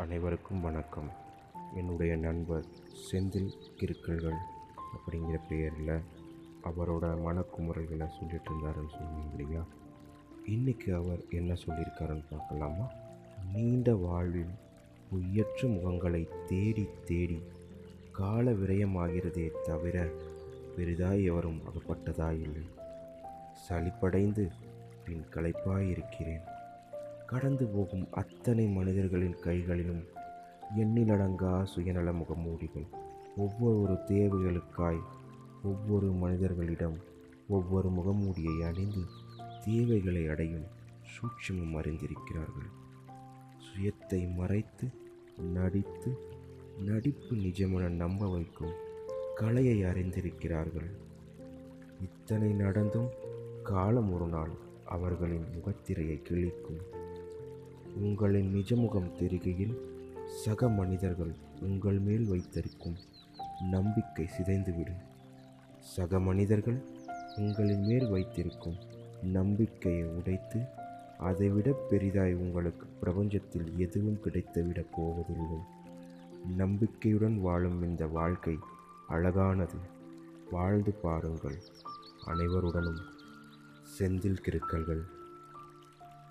அனைவருக்கும் வணக்கம். என்னுடைய நண்பர் செந்தில் கிறுக்கல்கள் அப்படிங்கிற பெயரில் அவரோட மனக்குமுறைகளை சொல்லிட்டு இருந்தாருன்னு சொன்னீங்க இல்லையா? இன்றைக்கி அவர் என்ன சொல்லியிருக்காருன்னு பார்க்கலாமா? நீண்ட வாழ்வில் உயற்ற முகங்களை தேடி தேடி கால விரயமாகிறதே தவிர பெரிதாய் எவரும் அகப்பட்டதாயில்லை. சளிப்படைந்து பின் களைப்பாயிருக்கிறேன். கடந்து போகும் அத்தனை மனிதர்களின் கைகளிலும் எண்ணிலடங்கா சுயநல முகமூடிகள் ஒவ்வொரு தேவைகளுக்காய் ஒவ்வொரு மனிதர்களிடம் ஒவ்வொரு முகமூடியை அணிந்து தேவைகளை அடையும் சூட்சுமம் அறிந்திருக்கிறார்கள். சுயத்தை மறைத்து நடித்து நடிப்பு நிஜமென நம்ப வைக்கும் கலையை அறிந்திருக்கிறார்கள். இத்தனை நடந்தும் காலம் ஒரு நாள் அவர்களின் முகத்திரையை கிழிக்கும் உங்களின் நிஜமுகம் தெரிகையில் சக மனிதர்கள் உங்கள் மேல் வைத்திருக்கும் நம்பிக்கை சிதைந்துவிடும். சக மனிதர்கள் உங்களின் மேல் வைத்திருக்கும் நம்பிக்கையை உடைத்து அதைவிட பெரிதாய் உங்களுக்கு பிரபஞ்சத்தில் எதுவும் கிடைத்துவிடப் போவதில்லை. நம்பிக்கையுடன் வாழும் இந்த வாழ்க்கை அழகானது. வாழ்ந்து பாருங்கள் அனைவருடனும் செந்தில் கிருக்கல்கள்